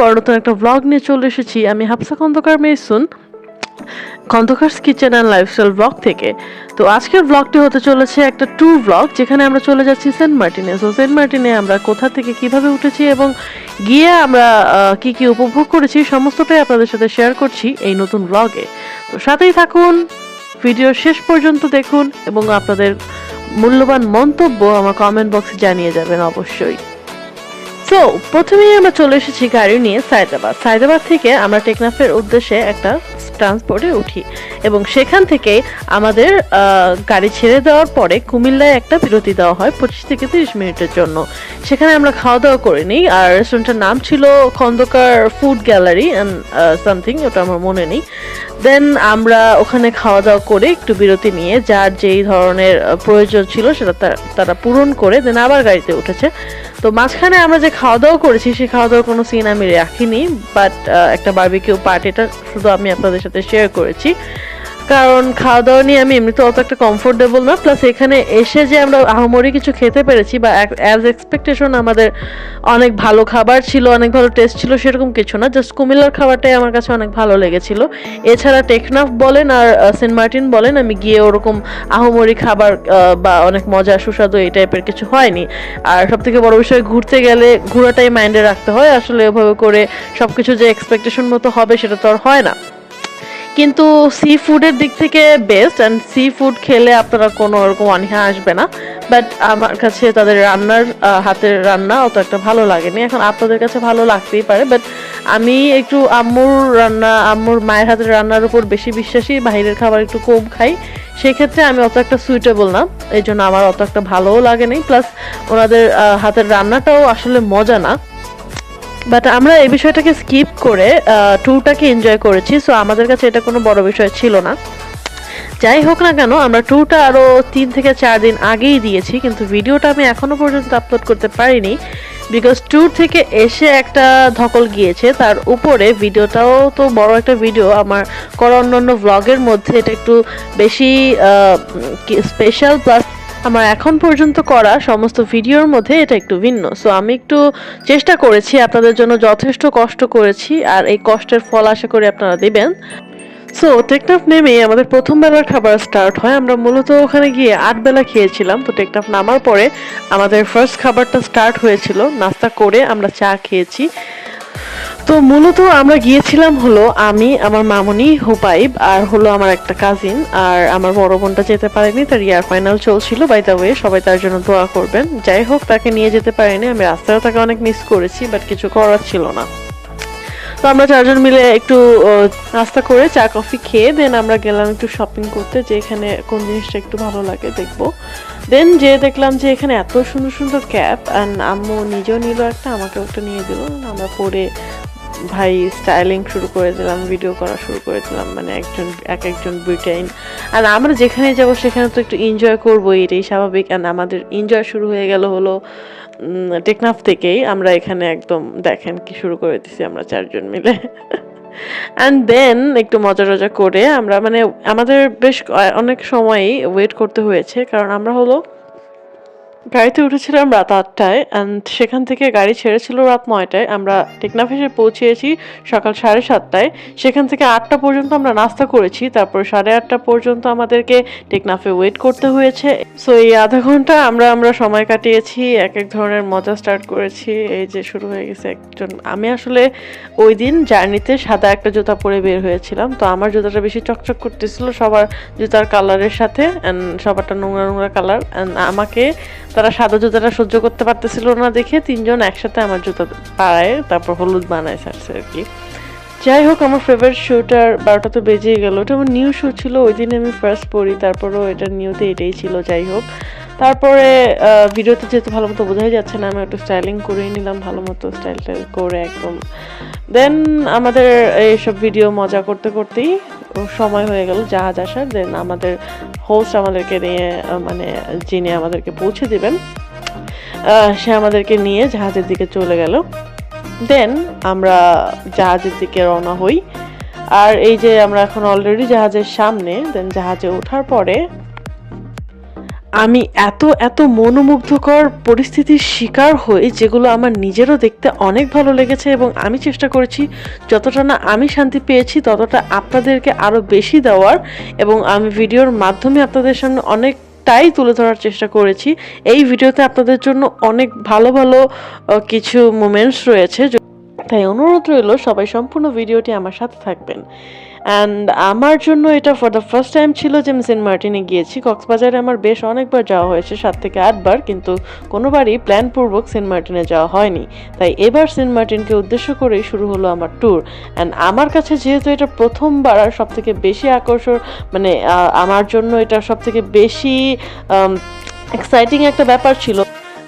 পর নতুন একটা ব্লগ নিয়ে চলে এসেছি। আমি Hafsa Khandakar মেসুন Khandakar's kitchen and lifestyle blog থেকে। তো আজকের ব্লগটি হতে চলেছে একটা ট্যুর ব্লগ যেখানে আমরা চলে যাচ্ছি সেন্ট মার্টিনে। সো সেন্ট মার্টিনে আমরা কোথা থেকে কীভাবে উঠেছি এবং গিয়ে আমরা কি কি উপভোগ করেছি, সমস্তটাই আপনাদের সাথে শেয়ার করছি এই নতুন ব্লগে তো সাথেই থাকুন ভিডিও শেষ পর্যন্ত দেখুন এবং আপনাদের মূল্যবান মন্তব্য আমার কমেন্ট বক্সে জানিয়ে যাবেন অবশ্যই। সো প্রথমেই আমরা চলে এসেছি গাড়ি নিয়ে সায়দাবাদ। সায়দাবাদ থেকে আমরা টেকনাফের উদ্দেশ্যে একটা ট্রান্সপোর্টে উঠি এবং সেখান থেকে আমাদের গাড়ি ছেড়ে দেওয়ার পরে কুমিল্লায় একটা বিরতি দেওয়া হয় পঁচিশ থেকে তিরিশ মিনিটের জন্য। সেখানে আমরা খাওয়া দাওয়া করে নিই আর রেস্টুরেন্টের নাম ছিল Khandakar food gallery and something ওটা আমার মনে নেই। দেন আমরা ওখানে খাওয়া দাওয়া করে একটু বিরতি নিয়ে যার যেই ধরনের প্রয়োজন ছিল সেটা তা- তারা পূরণ করে দেন আবার গাড়িতে উঠেছে। তো মাঝখানে আমরা যে খাওয়া দাওয়া করেছি, সেই খাওয়া দাওয়ার কোনো সিন আমি রাখিনি বাট একটা বার্বিকিউ পার্টিটা শুধু আমি আপনাদের সাথে শেয়ার করেছি। কারণ খাওয়া দাওয়া নিয়ে আমি এমনিতে অত একটা কমফোর্টেবল না প্লাস এখানে এসে যে আমরা আহামরি কিছু খেতে পেরেছি বা অ্যাজ এক্সপেকটেশন আমাদের অনেক ভালো খাবার ছিল, অনেক ভালো টেস্ট ছিল সেরকম কিছু না জাস্ট কুমিল্লার খাবারটাই আমার কাছে অনেক ভালো লেগেছিল। এছাড়া টেকনাফ বলেন আর সেন্ট মার্টিন বলেন, আমি গিয়ে ওরকম আহমরি খাবার বা অনেক মজা, সুস্বাদু এই টাইপের কিছু হয়নি। আর সব থেকে বড় বিষয়, ঘুরতে গেলে ঘোরাটাই মাইন্ডে রাখতে হয়, আসলে ওভাবে করে সবকিছু যে এক্সপেকটেশন মতো হবে সেটা তো আর হয় না। কিন্তু সি ফুডের দিক থেকে বেস্ট অ্যান্ড সি ফুড খেলে আপনারা কোনো ওরকম অনীহা আসবে না। বাট আমার কাছে তাদের রান্নার হাতের রান্না অত একটা ভালো লাগেনি। এখন আপনাদের কাছে ভালো লাগতেই পারে বাট আমি একটু আম্মুর রান্না, আম্মুর মায়ের হাতের রান্নার উপর বেশি বিশ্বাসী বাইরের খাবার একটু কম খাই। সেক্ষেত্রে আমি অত একটা সুইটেবল না এই জন্য আমার অত একটা ভালোও লাগেনি প্লাস ওনাদের হাতের রান্নাটাও আসলে মজা না। বাট আমরা এই বিষয়টাকে স্কিপ করে ট্যুরটাকে এনজয় করেছি সো আমাদের কাছে এটা কোনো বড় বিষয় ছিল না। যাই হোক না কেন, আমরা ট্যুরটা আরও তিন থেকে চার দিন আগেই দিয়েছি, কিন্তু ভিডিওটা আমি এখনও পর্যন্ত আপলোড করতে পারিনি বিকজ ট্যুর থেকে এসে একটা ধকল গিয়েছে, তার উপরে ভিডিওটাও তো বড় একটা ভিডিও আমার করা অন্যান্য ভ্লগের মধ্যে এটা একটু বেশি স্পেশাল প্লাস আমার এখন পর্যন্ত করা সমস্ত ভিডিওর মধ্যে এটা একটু ভিন্ন। সো আমি একটু চেষ্টা করেছি, আপনাদের জন্য যথেষ্ট কষ্ট করেছি, আর এই কষ্টের ফল আশা করি আপনারা দেবেন। সো টেকনাফ নেমে আমাদের প্রথম বেলার খাবার স্টার্ট হয়। আমরা মূলত ওখানে গিয়ে আট বেলা খেয়েছিলাম। তো টেকনাফ নামার পরে আমাদের ফার্স্ট খাবারটা স্টার্ট হয়েছিল। নাস্তা করে আমরা চা খেয়েছি। তো মূলত আমরা গিয়েছিলাম হলো আমি, আমার মামনি হুপাইব আর হলো আমার একটা কাজিন আর আমার বড় বোনটা যেতে পারেনি, তার ইয়ার ফাইনাল চলছিল বাই দ্য ওয়ে সবাই তার জন্য দোয়া করবেন। যাই হোক, তাকে নিয়ে যেতে পারিনি, আমি রাস্তায় তাকে অনেক মিস করেছি বাট কিছু করার ছিল না। তো আমরা চারজন মিলে একটু নাস্তা করে চা কফি খেয়ে দেন আমরা গেলাম একটু শপিং করতে, যে এখানে কোন জিনিসটা একটু ভালো লাগে দেখব। দেন যে দেখলাম যে এখানে এত সুন্দর সুন্দর ক্যাপ অ্যান্ড আম্মু নিজেও নিল একটা আমাকে একটা নিয়ে দিল। আমরা পরে ভাই স্টাইলিং শুরু করে দিলাম ভিডিও করা শুরু করে দিলাম মানে একজন, এক একজন ব্রিটেন আর আমরা যেখানে যাব সেখানে তো একটু এনজয় করব এটাই স্বাভাবিক। আর আমাদের এনজয় শুরু হয়ে গেল হলো টেকনাফ থেকেই আমরা এখানে একদম দেখেন কি শুরু করে দিছি আমরা চারজন মিলে। অ্যান্ড দেন একটু মজা টজা করে আমরা মানে আমাদের বেশ অনেক সময়ই ওয়েট করতে হয়েছে। কারণ আমরা হলো গাড়িতে উঠেছিলাম রাত আটটায় অ্যান্ড সেখান থেকে গাড়ি ছেড়েছিল রাত নয়টায়। আমরা টেকনাফ এসে পৌঁছেছি সকাল সাড়ে সাতটায়। সেখান থেকে আটটা পর্যন্ত আমরা নাস্তা করেছি, তারপর সাড়ে আটটা পর্যন্ত আমাদেরকে টেকনাফে ওয়েট করতে হয়েছে। সো এই আধা ঘণ্টা আমরা আমরা সময় কাটিয়েছি, এক এক ধরনের মজা স্টার্ট করেছি। এই যে শুরু হয়ে গেছে একজন, আমি আসলে ওই দিন জার্নিতে সাদা একটা জুতা পরে বের হয়েছিলাম। তো আমার জুতাটা বেশি চকচক করতেছিল সবার জুতার কালারের সাথে অ্যান্ড সবারটা নোংরা নোংরা কালার অ্যান্ড আমাকে তারা সাদা জুতাটা সহ্য করতে পারতেছিল না দেখে তিনজন একসাথে আমার জুতা পাড়ায় তারপর হলুদ বানায় ছাড়ছে আর কি। যাই হোক, আমার ফেভারিট শুটার বারোটা তো বেজেই গেল। ওটা আমার নিউ শু ছিল, ওই দিন আমি ফার্স্ট পড়ি, তারপরও এটা নিউতে এটাই ছিল, যাই হোক। তারপরে ভিডিওতে যেহেতু ভালো মতো বোঝাই যাচ্ছে না, আমি একটু স্টাইলিং করে নিলাম, ভালো মতো স্টাইল টাইল করে একদম। দেন আমাদের এইসব ভিডিও মজা করতে করতেই সময় হয়ে গেল জাহাজ আসার। দেন আমাদের হোস্ট আমাদেরকে নিয়ে মানে যিনি আমাদেরকে পৌঁছে দেবেন সে আমাদেরকে নিয়ে জাহাজের দিকে চলে গেল। দেন আমরা জাহাজের দিকে রওনা হই। আর এই যে আমরা এখন অলরেডি জাহাজের সামনে দেন জাহাজে ওঠার পরে আমি এত এত মনোমুগ্ধকর পরিস্থিতির শিকার হই যেগুলো আমার নিজেরও দেখতে অনেক ভালো লেগেছে এবং আমি চেষ্টা করেছি যতটা না আমি শান্তি পেয়েছি ততটা আপনাদেরকে আরও বেশি দেওয়ার এবং আমি ভিডিওর মাধ্যমে আপনাদের সামনে অনেকটাই তুলে ধরার চেষ্টা করেছি। এই ভিডিওতে আপনাদের জন্য অনেক ভালো ভালো কিছু মোমেন্টস রয়েছে। তাই অনুরোধ রইল সবাই সম্পূর্ণ ভিডিওটি আমার সাথে থাকবেন। অ্যান্ড আমার জন্য এটা ফর দ্য ফার্স্ট টাইম ছিল যে আমি সেন্ট মার্টিনে গিয়েছি। কক্সবাজারে আমার বেশ অনেকবার যাওয়া হয়েছে, সাত থেকে আটবার কিন্তু কোনোবারই প্ল্যানপূর্বক সেন্ট মার্টিনে যাওয়া হয়নি। তাই এবার সেন্ট মার্টিনকে উদ্দেশ্য করেই শুরু হলো আমার ট্যুর অ্যান্ড আমার কাছে যেহেতু এটা প্রথমবার আর সব থেকে বেশি আকর্ষণ মানে আমার জন্য এটা সবথেকে বেশি এক্সাইটিং একটা ব্যাপার ছিল।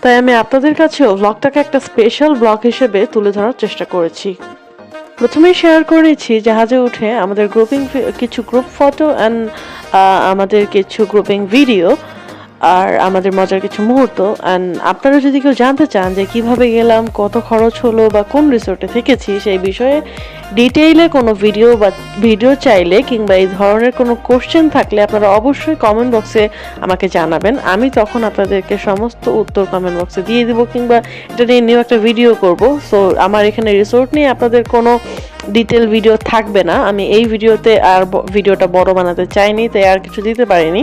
তাই আমি আপনাদের কাছেও ব্লগটাকে একটা স্পেশাল ব্লগ হিসেবে তুলে ধরার চেষ্টা করেছি। প্রথমেই শেয়ার করেছি জাহাজে উঠে আমাদের গ্রুপিং কিছু গ্রুপ ফটো অ্যান্ড আমাদের কিছু গ্রুপিং ভিডিও আর আমাদের মজার কিছু মুহূর্ত। অ্যান্ড আপনারা যদি কেউ জানতে চান যে কীভাবে গেলাম, কত খরচ হলো বা কোন রিসোর্টে থেকেছি, সেই বিষয়ে ডিটেইলে কোনো ভিডিও বা ভিডিও চাইলে কিংবা এই ধরনের কোনো কোশ্চেন থাকলে আপনারা অবশ্যই কমেন্ট বক্সে আমাকে জানাবেন। আমি তখন আপনাদেরকে সমস্ত উত্তর কমেন্ট বক্সে দিয়ে দিব কিংবা এটা নিয়ে নিউ একটা ভিডিও করব। সো আমার এখানে রিসোর্ট নিয়ে আপনাদের কোনো ডিটেল ভিডিও থাকবে না। আমি এই ভিডিওতে আর ভিডিওটা বড় বানাতে চাইনি, তাই আর কিছু দিতে পারিনি।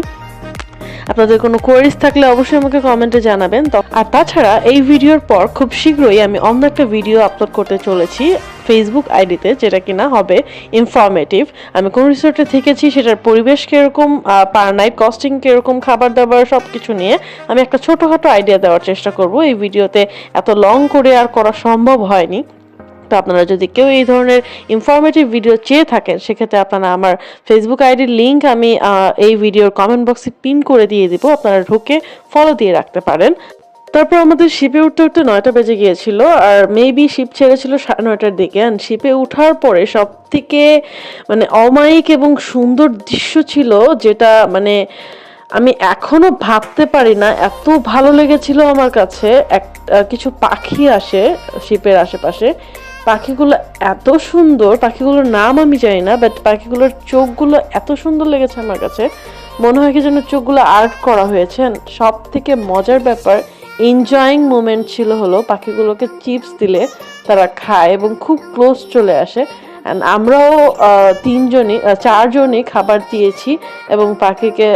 আপনাদের কোনো কোয়ারিজ থাকলে অবশ্যই আমাকে কমেন্টে জানাবেন। আর তাছাড়া এই ভিডিওর পর খুব শীঘ্রই আমি অন্য একটা ভিডিও আপলোড করতে চলেছি ফেসবুক আইডিতে, যেটা কিনা হবে ইনফরমেটিভ আমি কোন রিসোর্টে থেকেছি, সেটার পরিবেশ কীরকম পার নাইট কস্টিং কীরকম খাবার দাবার সব কিছু নিয়ে আমি একটা ছোটোখাটো আইডিয়া দেওয়ার চেষ্টা করব। এই ভিডিওতে এত লং করে আর করা সম্ভব হয়নি। তো আপনারা যদি কেউ এই ধরনের ইনফরমেটিভ ভিডিও চেয়ে থাকেন, সেক্ষেত্রে আপনারা আমার ফেসবুক আইডির লিংক আমি এই ভিডিওর কমেন্ট বক্সে পিন করে দিয়ে দিব। আপনারা ঢুকে ফলো দিয়ে রাখতে পারেন। তারপর আমাদের শিপে উঠতে উঠতে নয়টা বেজে গিয়েছিল, আর মেবি শিপ ছেড়েছিল সাড়ে নয়টার দিকে। অ্যান্ড শিপে উঠার পরে সব থেকে মানে অমায়িক এবং সুন্দর দৃশ্য ছিল যেটা মানে আমি এখনও ভাবতে পারি না। এত ভালো লেগেছিল আমার কাছে। এক কিছু পাখি আসে শিপের আশেপাশে। পাখিগুলো এত সুন্দর, পাখিগুলোর নাম আমি জানি না বাট পাখিগুলোর চোখগুলো এত সুন্দর লেগেছে আমার কাছে। মনে হয় কি যেন চোখগুলো আর্ট করা হয়েছে। সব থেকে মজার ব্যাপার এনজয়িং মোমেন্ট ছিল হলো পাখিগুলোকে চিপস দিলে তারা খায় এবং খুব ক্লোজ চলে আসে। অ্যান্ড আমরাও তিনজনই চারজনই খাবার দিয়েছি এবং পাখিকে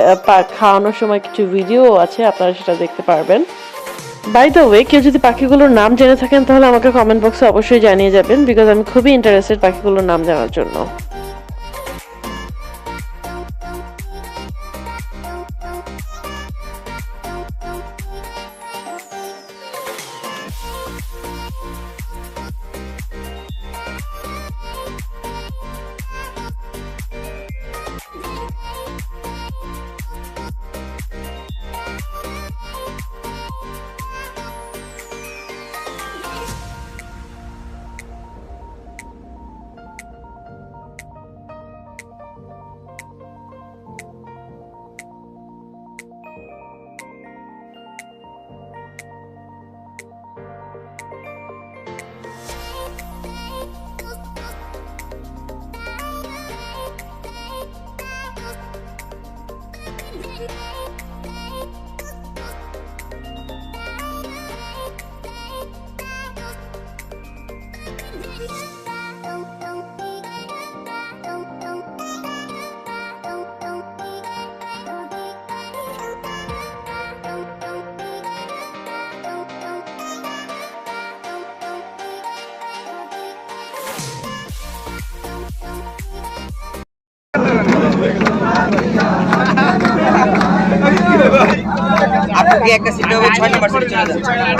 খাওয়ানোর সময় কিছু ভিডিও আছে, আপনারা সেটা দেখতে পারবেন। বাই দ্য ওয়ে কেউ যদি পাখিগুলোর নাম জেনে থাকেন, তাহলে আমাকে কমেন্ট বক্সে অবশ্যই জানিয়ে যাবেন বিকজ আমি খুবই ইন্টারেস্টেড পাখিগুলোর নাম জানার জন্য। আগে একটা সিট হবে ছয় নম্বর সিটে চলে যান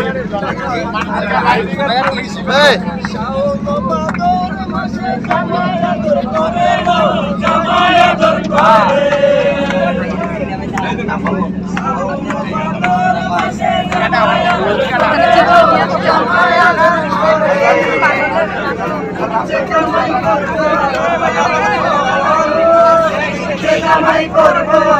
করব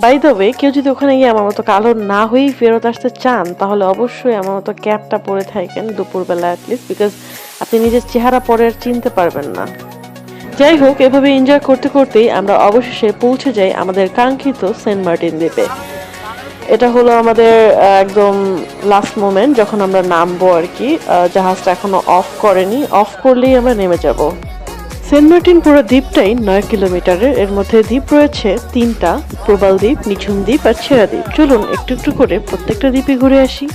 বাই দ্য ওয়ে কেউ যদি ওখানে গিয়ে আমার মতো কালো না হয়েই ফেরত আসতে চান, তাহলে অবশ্যই আমার মতো ক্যাপটা পরে থাকেন দুপুরবেলা অ্যাটলিস্ট বিকজ আপনি নিজের চেহারা পরে আর চিনতে পারবেন না। যাই হোক, এভাবে এনজয় করতে করতেই আমরা অবশেষে পৌঁছে যাই আমাদের কাঙ্ক্ষিত সেন্ট মার্টিন দ্বীপে। এটা হলো আমাদের একদম লাস্ট মোমেন্ট যখন আমরা নামবো আর কি জাহাজটা এখনও অফ করেনি। অফ করলেই আমরা নেমে যাব। সেন্ট মার্টিন পুরো দ্বীপটাই নয় কিলোমিটারের, এর মধ্যে দ্বীপ রয়েছে তিনটা, প্রবাল দ্বীপ, নিঝুম দ্বীপ আর ছেঁড়া দ্বীপ। চলুন একটু একটু করে প্রত্যেকটা দ্বীপে ঘুরে আসি।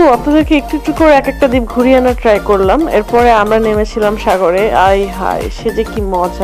সো আপনাদেরকে একটু একটু করে এক একটা দ্বীপ ঘুরিয়ে আনার ট্রাই করলাম। এরপরে আমরা নেমেছিলাম সাগরে। আই হাই সে যে কি মজা।